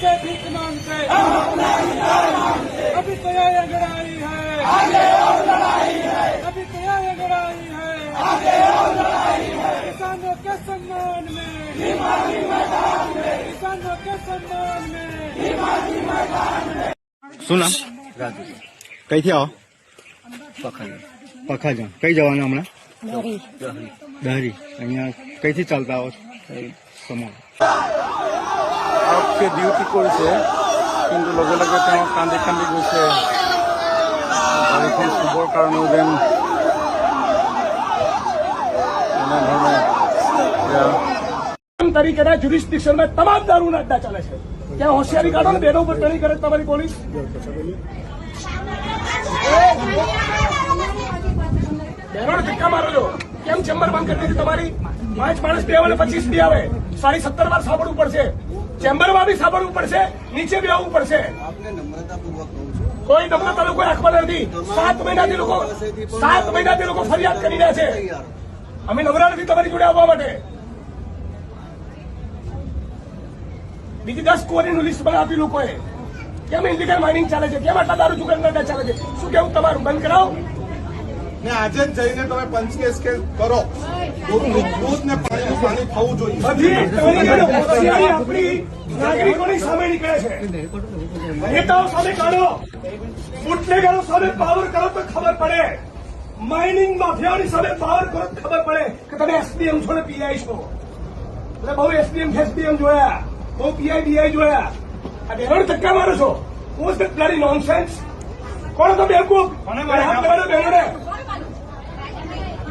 से भीख मांगते अभी तो यह लड़ाई है अभी तो यह लड़ाई है किसानों के सम्मान में किसानों के सम्मान में सुना कई थे आओ कई जवान हमने दहरी હમણાં દહરી અહીંયા કઈથી ચાલતા આવો તમારું કઈ সময় আজকে ডিউটি করেছে কিন্তু লগে লগে তেওঁ কান্দি কান্দি গৈছে গাড়ীখন চুবৰ কাৰণেও যেন এনেধৰণে এতিয়া તરીકેના જ્યુરિસ્ડિક્શનમાં તમામ દારૂના અડ્ડા ચાલે છે ત્યાં હોશિયારી કાઢો ને બેનો ઉપર ટણી કરે તમારી પોલીસ બેનો ધક્કા મારો છો કેમ ચેમ્બર બંધ કરી દીધી તમારી પાંચ માણસ બે આવે ને પચીસ બી આવે સાડી સત્તર વાર સાંભળવું પડશે ચેમ્બરમાં બી સાંભળવું પડશે નીચે બી આવવું પડશે કોઈ નમ્રતા લોકો રાખવાના નથી. સાત મહિનાથી લોકો સાત મહિનાથી લોકો ફરિયાદ કરી રહ્યા છે. અમે નવરા નથી તમારી જોડે આવવા માટે. બીજી દસ કોરીનું લિસ્ટ મને આપ્યું લોકોએ. કેમ ઇન્ડિકલ માઇનિંગ ચાલે છે? કેમ આટલા દારૂ જુગારના ચાલે છે? શું કેવું તમારું? બંધ કરાવો. ને આજે જ જઈને તમે પંચકેસ કેસ કરો. દૂધ ને પાણીનું પાણી થવું જોઈએ. બધી તમારી હોશિયારી આપણી નાગરિકોની સામે નીકળે છે. નેતાઓ સામે કાઢો. બુટલેગરો સામે પાવર કરો તો ખબર પડે. માઇનિંગ માફિયાઓની સામે પાવર કરો તો ખબર પડે કે તમે એસડીએમ છો ને પીઆઈ છો. એટલે બહુ એસડીએમ એસડીએમ જોયા. બહુ પીઆઈ બીઆઈ જોયા. આ બેરોડ ધક્કા મારો છો. હું જ બ્લડી નોનસેન્સ કોણ તો બેવકૂફ મને બહેનોને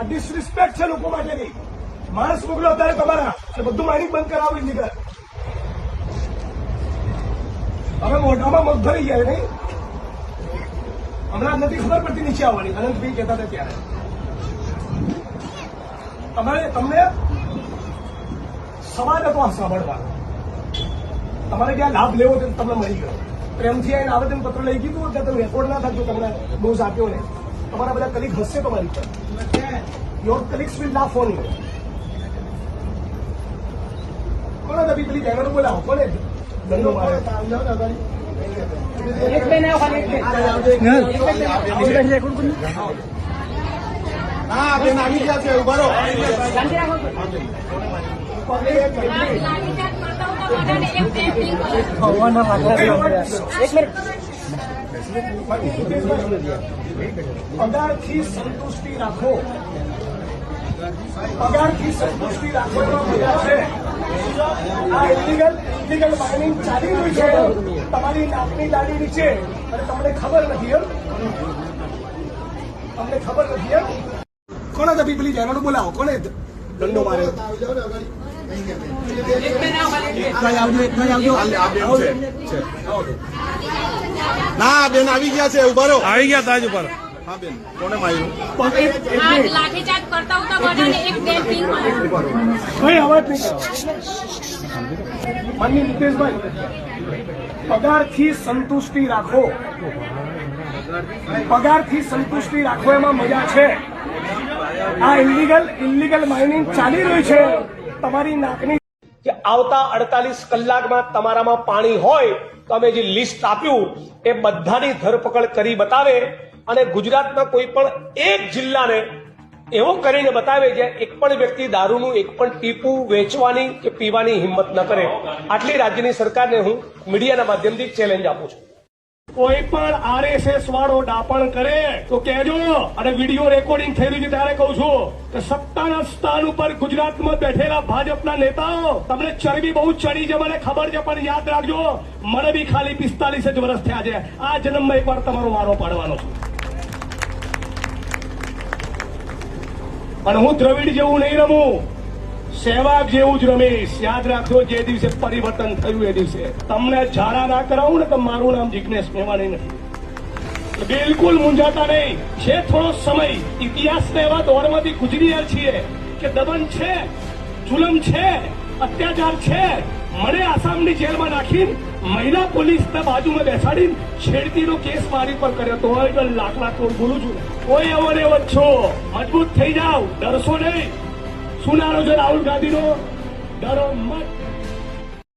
આ ડિસરિસ્પેક્ટ છે લોકો માટેની. માણસ મોકલો અત્યારે તમારા. અને બધું માઇનિંગ બંધ કરાવી નીકળે. હવે મોઢામાં મગ ભરી ગયા નહીં. હમણાં નથી ખબર પડતી નીચે આવવાની. અનંતભાઈ કહેતા હતા ત્યારે. તમારે તમને સવાલ હતો સાંભળવાનો. તમારે ક્યાં લાભ લેવો તો તમને મળી ગયો. પ્રેમથી આવીને આવેદન પત્ર લઈ ગયું ત્યાં તમે રેકોર્ડ ના થતું તમને ડોઝ આપ્યો ને. તમારા બધા કલીક હસશે તમારી પર your colleagues will laugh on you. કોણ દબી પેલી જગાડું બોલાવો કોને ધંધો મારે. એક બે ના ખાલી એક બે હા બેન આવી ગયા છે ઊભા રહો. એક પગારથી સંતુષ્ટિ રાખો. પગારથી સંતુષ્ટિ રાખો એવા બધા છે આ ઇલીગલ ઇલીગલ માઇનિંગ ચાલી રહ્યું છે તમારી નાકની દાડી નીચે અને તમને ખબર નથી એમ તમને ખબર નથી એમ કોને દબી પેલી જયરાનું બોલાવો કોને દંડો મારે ના બેન આવી ગયા છે. ઊભા રહો. આવી ગયા તાજ ઉપર. માનની નીતેશભાઈ પગારથી સંતુષ્ટિ રાખો પગારથી સંતુષ્ટિ રાખો એમાં મજા છે. આ ઇલીગલ ઇલીગલ માઇનિંગ ચાલી રહ્યું છે તમારી નાકની કે આવતા અડતાલીસ કલાકમાં તમારામાં પાણી હોય તો અમે જે લિસ્ટ આપ્યું એ બધાની ધરપકડ કરી બતાવે અને ગુજરાતના કોઈ પણ એક જિલ્લાને એવો કરીને બતાવે છે, એક પણ વ્યક્તિ દારૂનું, એક પણ ટીપું વેચવાની કે પીવાની હિંમત ન કરે. આટલી રાજ્યની સરકારને હું મીડિયાના માધ્યમથી ચેલેન્જ આપું છું. કોઈ પણ આરએસએસ વાળો ડાપણ કરે, તો કહેજો, અને વીડિયો રેકોર્ડિંગ રહ્યું છે ત્યારે કહું છું કે સત્તાના સ્થાન ઉપર ગુજરાતમાં બેઠેલા ભાજપના નેતાઓ, તમને ચરબી બહુ ચડી છે, મને ખબર છે, પણ યાદ રાખજો, મને બી ખાલી પિસ્તાલીસ જ વર્ષ થયા છે. આ જન્મમાં એકવાર તમારો વારો પાડવાનો છું. પણ હું દ્રવિડ જેવું નહીં રમું. સહેવાગ જેવું જ રમીશ. યાદ રાખજો, જે દિવસે પરિવર્તન થયું, એ દિવસે. તમને ઝાડા ના કરાવું ને તો મારું નામ જિજ્ઞેશ મેવાણી નથી. બિલકુલ મૂંઝાતા નહીં. છે થોડો સમય ઇતિહાસને એવા દોરમાંથી ગુજરી છીએ કે દમન છે, જુલમ છે, અત્યાચાર છે મને આસામની જેલમાં નાખીને મહિલા પોલીસના બાજુમાં બેસાડીને છેડતીનો કેસ મારી પર કર્યો તો હોય તો લાખ લાખ કરોડ બોલું છું. કોઈ એવો ને છો? મજબૂત થઈ જાઓ. ડરશો નહીં. સુનારો છે રાહુલ ગાંધીનો? ડરો મત.